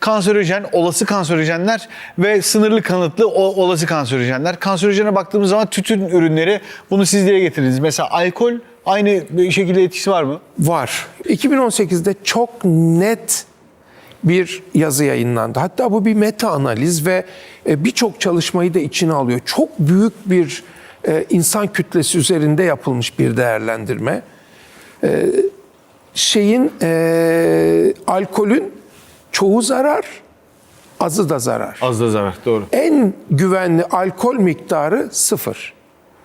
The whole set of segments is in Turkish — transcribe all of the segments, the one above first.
kanserojen, olası kanserojenler ve sınırlı kanıtlı olası kanserojenler. Kanserojene baktığımız zaman tütün ürünleri bunu siz dile getirdiniz. Mesela alkol aynı şekilde etkisi var mı? Var. 2018'de çok net bir yazı yayınlandı. Hatta bu bir meta analiz ve e, birçok çalışmayı da içine alıyor. Çok büyük bir e, insan kütlesi üzerinde yapılmış bir değerlendirme. E, Şeyin alkolün çoğu zarar, azı da zarar. Az da zarar doğru. En güvenli alkol miktarı sıfır.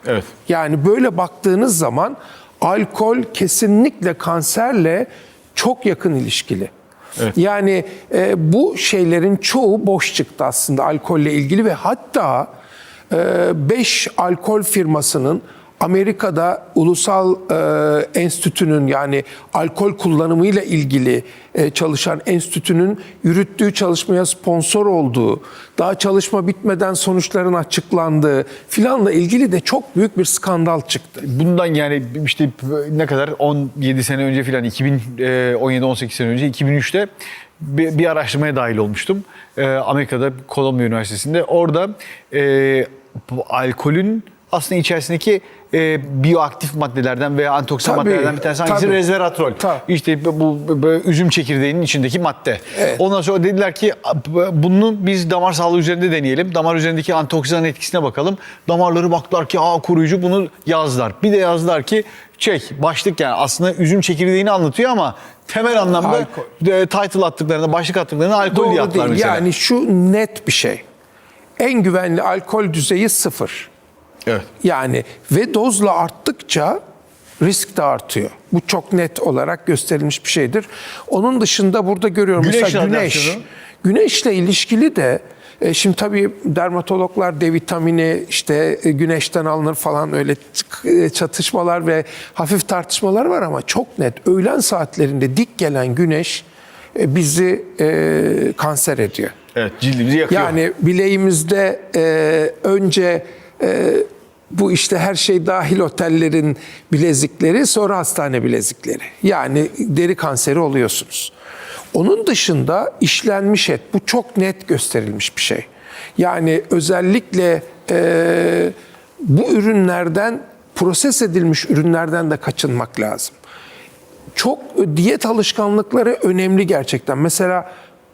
Evet. Yani böyle baktığınız zaman alkol kesinlikle kanserle çok yakın ilişkili. Evet. Yani e, bu şeylerin çoğu boş çıktı aslında alkolle ilgili ve hatta 5 alkol firmasının Amerika'da ulusal e, enstitünün yani alkol kullanımıyla ilgili e, çalışan enstitünün yürüttüğü çalışmaya sponsor olduğu, daha çalışma bitmeden sonuçların açıklandığı filanla ilgili de çok büyük bir skandal çıktı. Bundan yani işte ne kadar 17 sene önce filan 2017-18 sene önce 2003'te bir, bir araştırmaya dahil olmuştum. Ee, Amerika'da Columbia Üniversitesi'nde. Orada e, alkolün aslında içerisindeki e, biyoaktif maddelerden veya antioksidan Tabii, maddelerden bir tanesi hangisi? tabii. Resveratrol. Tabii. İşte bu, bu- bu üzüm çekirdeğinin içindeki madde. Evet. Ondan sonra dediler ki bunu biz damar sağlığı üzerinde deneyelim. Damar üzerindeki antioksidan etkisine bakalım. Damarları baktılar ki aa koruyucu bunu yazdılar. Bir de yazdılar ki çek başlık yani aslında üzüm çekirdeğini anlatıyor ama temel anlamda Alkol. e, title attıklarında başlık attıklarında alkol diye Doğru attılar değil. mesela. Yani şu net bir şey. En güvenli alkol düzeyi sıfır. Evet. Yani ve dozla arttıkça risk de artıyor. Bu çok net olarak gösterilmiş bir şeydir. Onun dışında burada görüyorum Güneş mesela güneş. Güneşle ilişkili de e, şimdi tabii dermatologlar D vitamini işte e, güneşten alınır falan öyle e, çatışmalar ve hafif tartışmalar var ama çok net öğlen saatlerinde dik gelen güneş e, bizi e, kanser ediyor. Evet cildimizi yakıyor. Yani bileğimizde e, önce e, bu işte her şey dahil otellerin bilezikleri sonra hastane bilezikleri. Yani deri kanseri oluyorsunuz. Onun dışında işlenmiş et bu çok net gösterilmiş bir şey. Yani özellikle e, bu ürünlerden proses edilmiş ürünlerden de kaçınmak lazım çok diyet alışkanlıkları önemli gerçekten. Mesela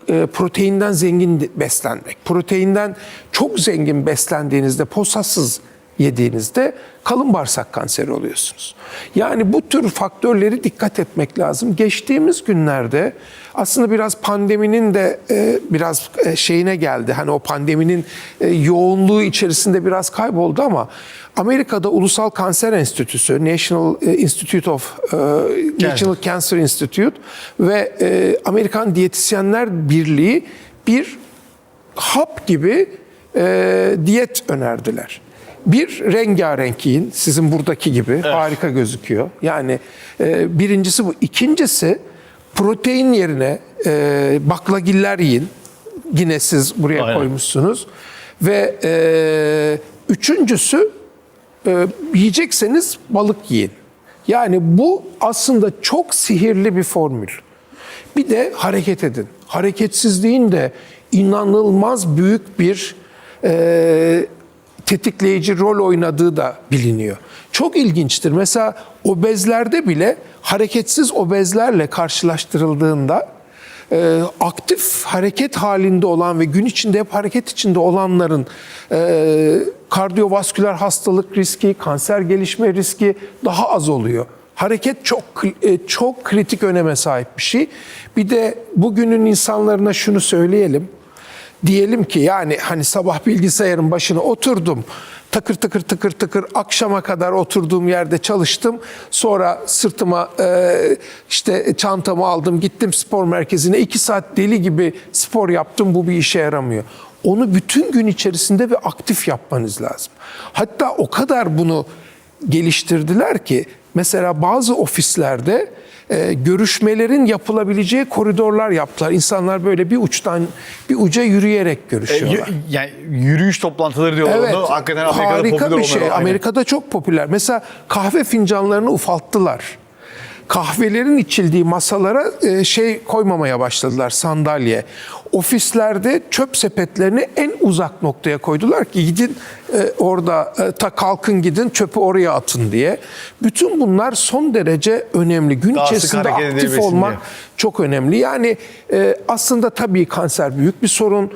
e, proteinden zengin beslenmek. Proteinden çok zengin beslendiğinizde, posatsız yediğinizde kalın bağırsak kanseri oluyorsunuz. Yani bu tür faktörleri dikkat etmek lazım. Geçtiğimiz günlerde aslında biraz pandeminin de e, biraz e, şeyine geldi. Hani o pandeminin e, yoğunluğu içerisinde biraz kayboldu ama Amerika'da Ulusal Kanser Enstitüsü, National e, Institute of e, National Cancer Institute ve e, Amerikan Diyetisyenler Birliği bir hap gibi e, diyet önerdiler. Bir rengarenk yiyin, sizin buradaki gibi harika gözüküyor. Yani e, birincisi bu. İkincisi protein yerine e, baklagiller yiyin. Yine siz buraya Aynen. koymuşsunuz. Ve e, üçüncüsü e, yiyecekseniz balık yiyin. Yani bu aslında çok sihirli bir formül. Bir de hareket edin. Hareketsizliğin de inanılmaz büyük bir e, tetikleyici rol oynadığı da biliniyor. Çok ilginçtir. Mesela obezlerde bile hareketsiz obezlerle karşılaştırıldığında e, aktif hareket halinde olan ve gün içinde hep hareket içinde olanların e, kardiyovasküler hastalık riski, kanser gelişme riski daha az oluyor. Hareket çok e, çok kritik öneme sahip bir şey. Bir de bugünün insanlarına şunu söyleyelim. Diyelim ki yani hani sabah bilgisayarın başına oturdum. Takır takır takır takır akşama kadar oturduğum yerde çalıştım. Sonra sırtıma e, işte çantamı aldım gittim spor merkezine. iki saat deli gibi spor yaptım bu bir işe yaramıyor. Onu bütün gün içerisinde ve aktif yapmanız lazım. Hatta o kadar bunu geliştirdiler ki mesela bazı ofislerde e, görüşmelerin yapılabileceği koridorlar yaptılar. İnsanlar böyle bir uçtan bir uca yürüyerek E, görüşüyorlar. y- yani yürüyüş toplantıları diyorlar Evet, onu. Hakikaten Amerika'da harika popüler bir şey. onlar. Aynen. Amerika'da çok popüler. Mesela kahve fincanlarını ufalttılar. Kahvelerin içildiği masalara e, şey koymamaya başladılar sandalye. Ofislerde çöp sepetlerini en uzak noktaya koydular ki gidin e, orada e, ta kalkın gidin çöpü oraya atın diye. Bütün bunlar son derece önemli. Gün Daha içerisinde aktif olmak diye. çok önemli. Yani e, aslında tabii kanser büyük bir sorun.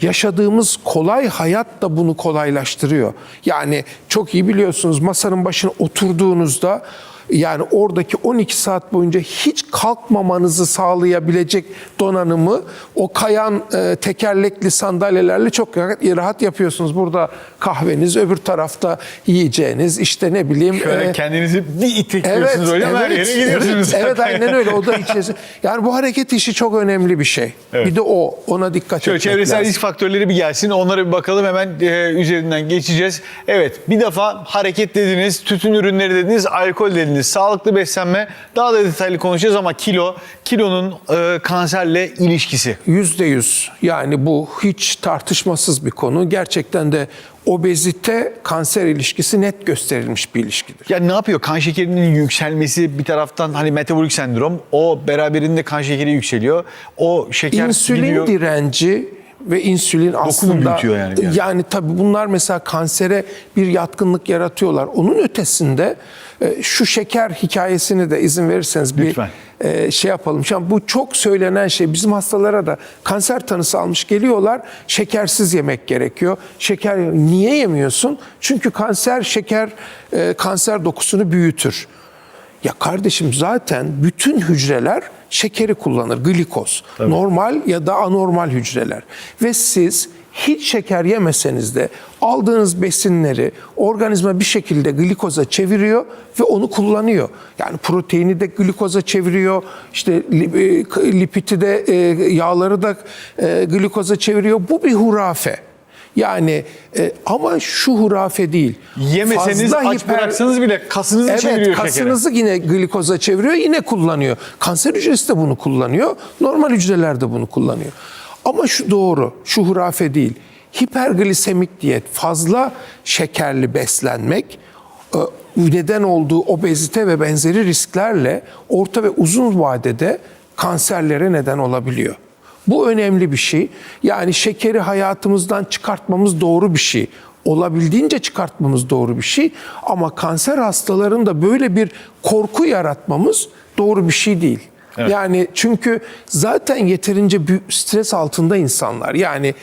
Yaşadığımız kolay hayat da bunu kolaylaştırıyor. Yani çok iyi biliyorsunuz masanın başına oturduğunuzda yani oradaki 12 saat boyunca hiç kalkmamanızı sağlayabilecek donanımı o kayan e, tekerlekli sandalyelerle çok rahat, yapıyorsunuz. Burada kahveniz, öbür tarafta yiyeceğiniz, işte ne bileyim. Şöyle e, kendinizi bir itekliyorsunuz öyle mi? her yere gidiyorsunuz. Evet, evet aynen öyle. O da içerisi. Yani bu hareket işi çok önemli bir şey. Evet. Bir de o. Ona dikkat Şöyle etmek çevresel lazım. risk faktörleri bir gelsin. Onlara bir bakalım hemen e, üzerinden geçeceğiz. Evet bir defa hareket dediniz, tütün ürünleri dediniz, alkol dediniz, sağlıklı beslenme. Daha da detaylı konuşacağız ama kilo, kilonun e, kanserle ilişkisi. Yüzde yüz. Yani bu hiç tartışmasız bir konu. Gerçekten de obezite kanser ilişkisi net gösterilmiş bir ilişkidir. Ya ne yapıyor? Kan şekerinin yükselmesi bir taraftan hani metabolik sendrom. O beraberinde kan şekeri yükseliyor. O şeker İnsülin gidiyor. direnci ve insülin aslında büyütüyor yani bir yerde. tabii bunlar mesela kansere bir yatkınlık yaratıyorlar. Onun ötesinde e, şu şeker hikayesini de izin verirseniz bir Lütfen. e, şey yapalım. Şimdi bu çok söylenen şey bizim hastalara da kanser tanısı almış geliyorlar. Şekersiz yemek gerekiyor. Şeker niye yemiyorsun? Çünkü kanser şeker e, kanser dokusunu büyütür. Ya kardeşim zaten bütün hücreler şekeri kullanır, glikoz. Normal ya da anormal hücreler. Ve siz hiç şeker yemeseniz de aldığınız besinleri organizma bir şekilde glikoza çeviriyor ve onu kullanıyor. Yani proteini de glikoza çeviriyor, işte e, lipidi de e, yağları da e, glikoza çeviriyor. Bu bir hurafe. Yani e, ama şu hurafe değil. Yemeseniz Fazla aç hiper- bıraksanız bile kasınızı Evet, çeviriyor şekere. kasınızı yine glikoza çeviriyor, yine kullanıyor. Kanser hücresi de bunu kullanıyor, normal hücreler de bunu kullanıyor. Ama şu doğru, şu hurafe değil. Hiperglisemik diyet, fazla şekerli beslenmek e, neden olduğu obezite ve benzeri risklerle orta ve uzun vadede kanserlere neden olabiliyor. Bu önemli bir şey. Yani şekeri hayatımızdan çıkartmamız doğru bir şey. Olabildiğince çıkartmamız doğru bir şey. Ama kanser hastalarında böyle bir korku yaratmamız doğru bir şey değil. Yani çünkü zaten yeterince stres altında insanlar. Yani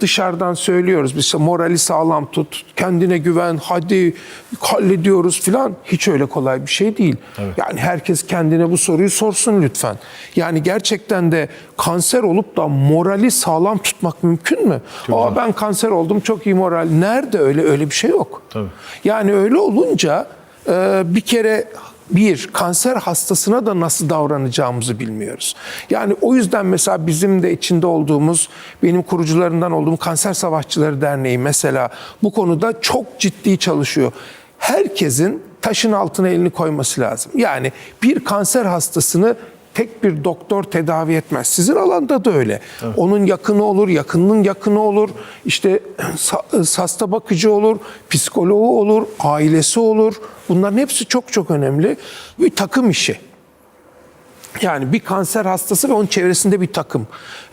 dışarıdan söylüyoruz biz morali sağlam tut, kendine güven, hadi hallediyoruz filan. Hiç öyle kolay bir şey değil. Yani herkes kendine bu soruyu sorsun lütfen. Yani gerçekten de kanser olup da morali sağlam tutmak mümkün mü? Aa ben kanser oldum çok iyi moral. Nerede öyle öyle bir şey yok. Tabii. Yani öyle olunca e, bir kere bir kanser hastasına da nasıl davranacağımızı bilmiyoruz. Yani o yüzden mesela bizim de içinde olduğumuz, benim kurucularından olduğum Kanser Savaşçıları Derneği mesela bu konuda çok ciddi çalışıyor. Herkesin taşın altına elini koyması lazım. Yani bir kanser hastasını tek bir doktor tedavi etmez. Sizin alanda da öyle. Onun yakını olur, yakınının yakını olur. İşte hasta bakıcı olur, psikoloğu olur, ailesi olur. Bunların hepsi çok çok önemli. Bir takım işi. Yani bir kanser hastası ve onun çevresinde bir takım.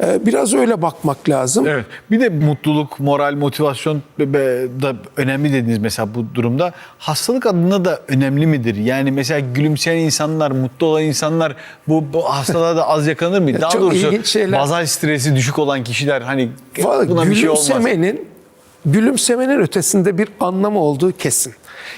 Ee, Biraz öyle bakmak lazım. Evet. Bir de mutluluk, moral, motivasyon da önemli dediniz mesela bu durumda. Hastalık adına da önemli midir? Yani mesela gülümseyen insanlar, mutlu olan insanlar bu, bu hastalığa da az yakalanır mı? Daha Çok doğrusu şeyler. bazal stresi düşük olan kişiler hani Vallahi buna bir şey olmaz. gülümsemenin, gülümsemenin ötesinde bir anlamı olduğu kesin.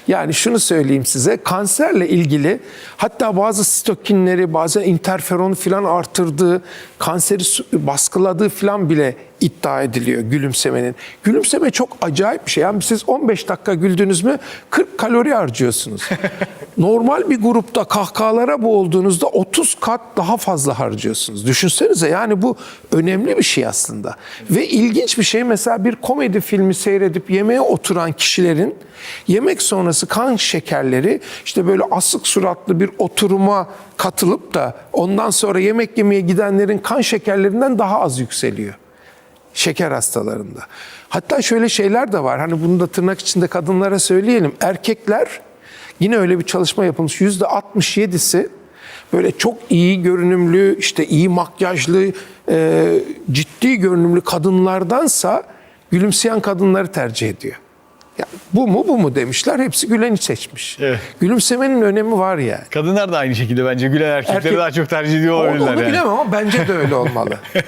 Yani şunu söyleyeyim size, kanserle ilgili hatta bazı sitokinleri, bazı interferon filan artırdığı, kanseri baskıladığı filan bile iddia ediliyor gülümsemenin. Gülümseme çok acayip bir şey. Yani siz 15 dakika güldünüz mü 40 kalori harcıyorsunuz. Normal bir grupta kahkahalara boğulduğunuzda 30 kat daha fazla harcıyorsunuz. Düşünsenize yani bu önemli bir şey aslında. Ve ilginç bir şey mesela bir komedi filmi seyredip yemeğe oturan kişilerin yemek sonrası kan şekerleri işte böyle asık suratlı bir oturuma katılıp da ondan sonra yemek yemeye gidenlerin kan şekerlerinden daha az yükseliyor şeker hastalarında. Hatta şöyle şeyler de var. Hani bunu da tırnak içinde kadınlara söyleyelim. Erkekler yine öyle bir çalışma yapılmış. Yüzde 67'si böyle çok iyi görünümlü, işte iyi makyajlı, e, ciddi görünümlü kadınlardansa gülümseyen kadınları tercih ediyor. Ya bu mu bu mu demişler. Hepsi güleni seçmiş. Evet. Gülümsemenin önemi var yani. Kadınlar da aynı şekilde bence gülen erkekleri Erkek- daha çok tercih ediyor Onu, olabilirler. onu yani. bilemem ama bence de öyle olmalı.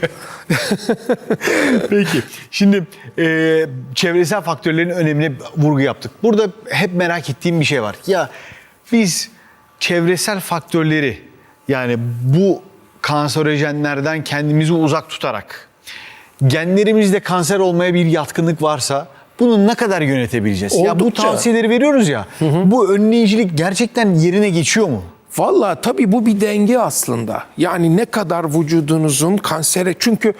Peki. Şimdi e, çevresel faktörlerin önemine vurgu yaptık. Burada hep merak ettiğim bir şey var. Ya biz çevresel faktörleri yani bu kanserojenlerden kendimizi uzak tutarak genlerimizde kanser olmaya bir yatkınlık varsa bunu ne kadar yönetebileceğiz? Ya bu Oldukça. tavsiyeleri veriyoruz ya. Bu önleyicilik gerçekten yerine geçiyor mu? Valla tabii bu bir denge aslında. Yani ne kadar vücudunuzun kansere... Çünkü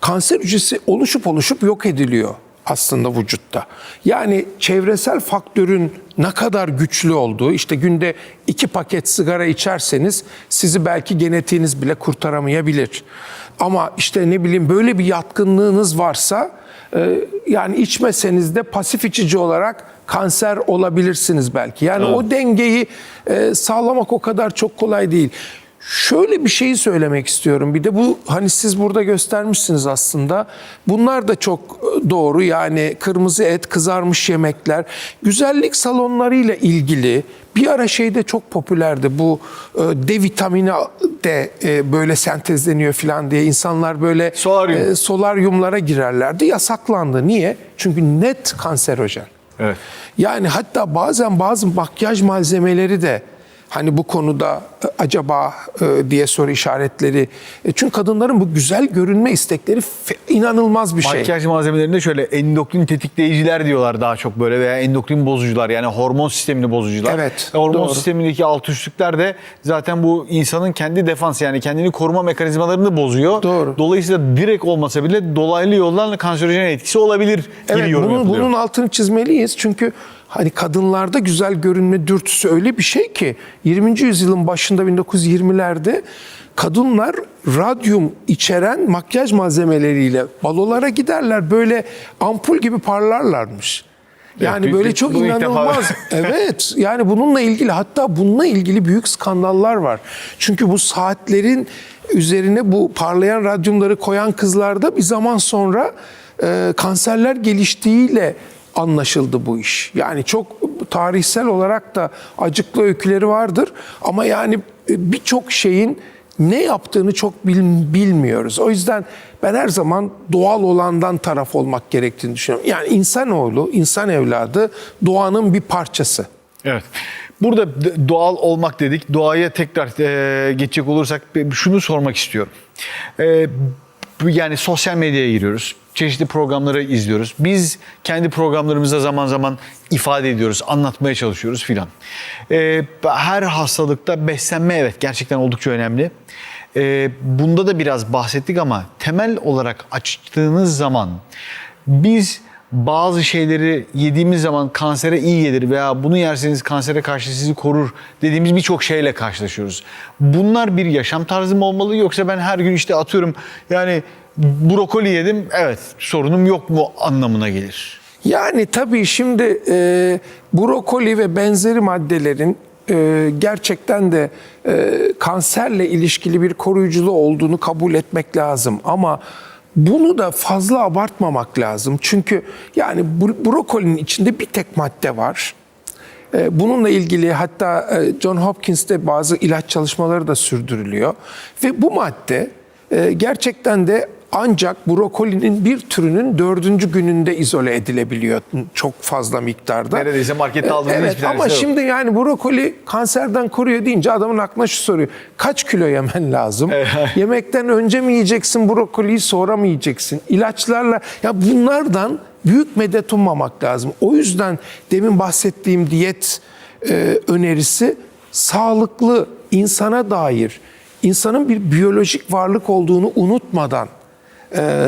kanser hücresi oluşup oluşup yok ediliyor aslında vücutta. Yani çevresel faktörün ne kadar güçlü olduğu, işte günde iki paket sigara içerseniz sizi belki genetiğiniz bile kurtaramayabilir. Ama işte ne bileyim böyle bir yatkınlığınız varsa e, yani içmeseniz de pasif içici olarak kanser olabilirsiniz belki. Yani o dengeyi e, sağlamak o kadar çok kolay değil. Şöyle bir şeyi söylemek istiyorum. Bir de bu hani siz burada göstermişsiniz aslında. Bunlar da çok e, doğru. Yani kırmızı et, kızarmış yemekler, güzellik salonlarıyla ilgili bir ara şeyde çok popülerdi. Bu e, D vitamini de e, böyle sentezleniyor falan diye insanlar böyle Solaryum. solaryumlara girerlerdi. Yasaklandı. Niye? Çünkü net kanserojen. Evet. Yani hatta bazen bazı makyaj malzemeleri de hani bu konuda e, acaba e, diye soru işaretleri. E, Çünkü kadınların bu güzel görünme istekleri inanılmaz bir şey. Makyaj malzemelerinde şöyle endokrin tetikleyiciler diyorlar daha çok böyle veya endokrin bozucular yani hormon sistemini bozucular. Evet, Ve hormon doğru. sistemindeki alt üstlükler de zaten bu insanın kendi defans yani kendini koruma mekanizmalarını bozuyor. Doğru. Dolayısıyla direkt olmasa bile dolaylı yoldan kanserojen etkisi olabilir Evet, bunun, bunun altını çizmeliyiz. Çünkü hani kadınlarda güzel görünme dürtüsü öyle bir şey ki 20. yüzyılın başında 1920'lerde kadınlar radyum içeren makyaj malzemeleriyle balolara giderler. Böyle ampul gibi parlarlarmış. Yani Evet, böyle çok inanılmaz. evet. Yani bununla ilgili hatta bununla ilgili büyük skandallar var. Çünkü bu saatlerin üzerine bu parlayan radyumları koyan kızlarda bir zaman sonra e, kanserler geliştiğiyle anlaşıldı bu iş. Yani çok tarihsel olarak da acıklı öyküleri vardır ama yani e, birçok şeyin ne yaptığını çok bil- bilmiyoruz. O yüzden ben her zaman doğal olandan taraf olmak gerektiğini düşünüyorum. Yani insanoğlu, insan evladı doğanın bir parçası. Evet. Burada doğal olmak dedik. Doğaya tekrar e, geçecek olursak şunu sormak istiyorum. E, yani sosyal medyaya giriyoruz. Çeşitli programları izliyoruz. Biz kendi programlarımızda zaman zaman ifade ediyoruz, anlatmaya çalışıyoruz filan. E, her hastalıkta beslenme evet gerçekten oldukça önemli. E, bunda da biraz bahsettik ama temel olarak açtığınız zaman biz bazı şeyleri yediğimiz zaman kansere iyi gelir veya bunu yerseniz kansere karşı sizi korur dediğimiz birçok şeyle karşılaşıyoruz. Bunlar bir yaşam tarzı mı olmalı yoksa ben her gün işte atıyorum yani brokoli yedim evet sorunum yok mu anlamına gelir. Yani tabii şimdi e, brokoli ve benzeri maddelerin e, gerçekten de e, kanserle ilişkili bir koruyuculuğu olduğunu kabul etmek lazım. Ama bunu da fazla abartmamak lazım. Çünkü yani bro- brokolinin içinde bir tek madde var. E, Bununla ilgili hatta e, John Hopkins'te bazı ilaç çalışmaları da sürdürülüyor. Ve bu madde e, gerçekten de ancak brokolinin bir türünün dördüncü gününde izole edilebiliyor çok fazla miktarda. Neredeyse markette aldığınız Evet hiçbir ama yok. şimdi yani brokoli kanserden koruyor deyince adamın aklına şu soruyor. Kaç kilo yemen lazım? Yemekten önce mi yiyeceksin brokoliyi sonra mı yiyeceksin? İlaçlarla ya bunlardan büyük medet ummamak lazım. O yüzden demin bahsettiğim diyet e, önerisi sağlıklı insana dair insanın bir biyolojik varlık olduğunu unutmadan e,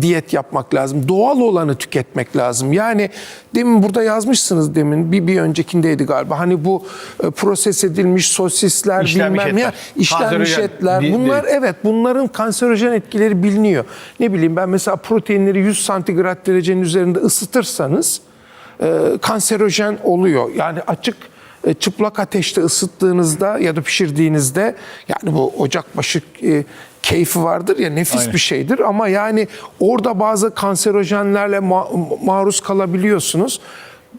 diyet yapmak lazım. Doğal olanı tüketmek lazım. Yani demin burada yazmışsınız demin bir, bir öncekindeydi galiba. Hani bu e, proses edilmiş sosisler İşlenmiş bilmem etler. işlenmiş Kanserojen etler. di- Bunlar dedik. evet bunların kanserojen etkileri biliniyor. Ne bileyim ben mesela proteinleri 100 santigrat derecenin üzerinde ısıtırsanız e, kanserojen oluyor. Yani açık e, çıplak ateşte ısıttığınızda ya da pişirdiğinizde yani bu ocakbaşı e, keyfi vardır ya nefis Aynen. bir şeydir ama yani orada bazı kanserojenlerle ma- maruz kalabiliyorsunuz.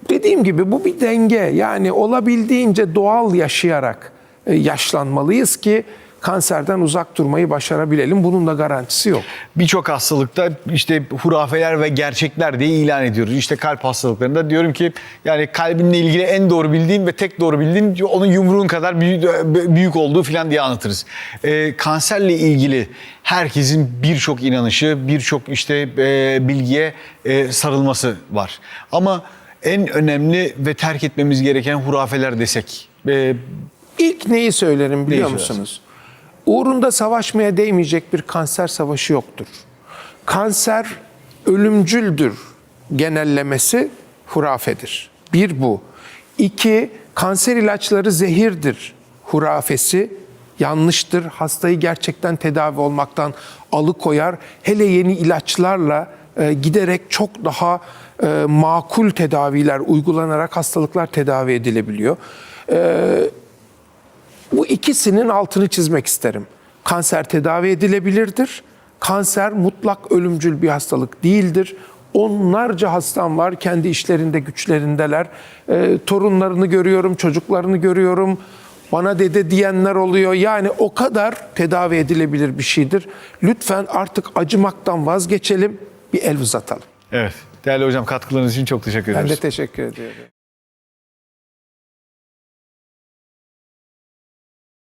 Dediğim gibi bu bir denge. Yani olabildiğince doğal yaşayarak e, yaşlanmalıyız ki kanserden uzak durmayı başarabilelim. Bunun da garantisi yok. Birçok hastalıkta işte hurafeler ve gerçekler diye ilan ediyoruz. İşte kalp hastalıklarında diyorum ki yani kalbinle ilgili en doğru bildiğin ve tek doğru bildiğin onun yumruğun kadar büyük, büyük olduğu falan diye anlatırız. Ee, kanserle ilgili herkesin birçok inanışı, birçok işte e, bilgiye e, sarılması var. Ama en önemli ve terk etmemiz gereken hurafeler desek. e, İlk neyi söylerim biliyor Neyi musunuz? Uğrunda savaşmaya değmeyecek bir kanser savaşı yoktur. Kanser ölümcüldür genellemesi hurafedir. Bir bu. İki, kanser ilaçları zehirdir hurafesi yanlıştır. Hastayı gerçekten tedavi olmaktan alıkoyar. Hele yeni ilaçlarla e, giderek çok daha e, makul tedaviler uygulanarak hastalıklar tedavi edilebiliyor. Bu ikisinin altını çizmek isterim. Kanser tedavi edilebilirdir. Kanser mutlak ölümcül bir hastalık değildir. Onlarca hastam var, kendi işlerinde, güçlerindeler. Ee, torunlarını görüyorum, çocuklarını görüyorum. Bana dede diyenler oluyor. Yani o kadar tedavi edilebilir bir şeydir. Lütfen artık acımaktan vazgeçelim, bir el uzatalım. evet değerli hocam katkılarınız için çok teşekkür Ben ederiz. de teşekkür ediyorum.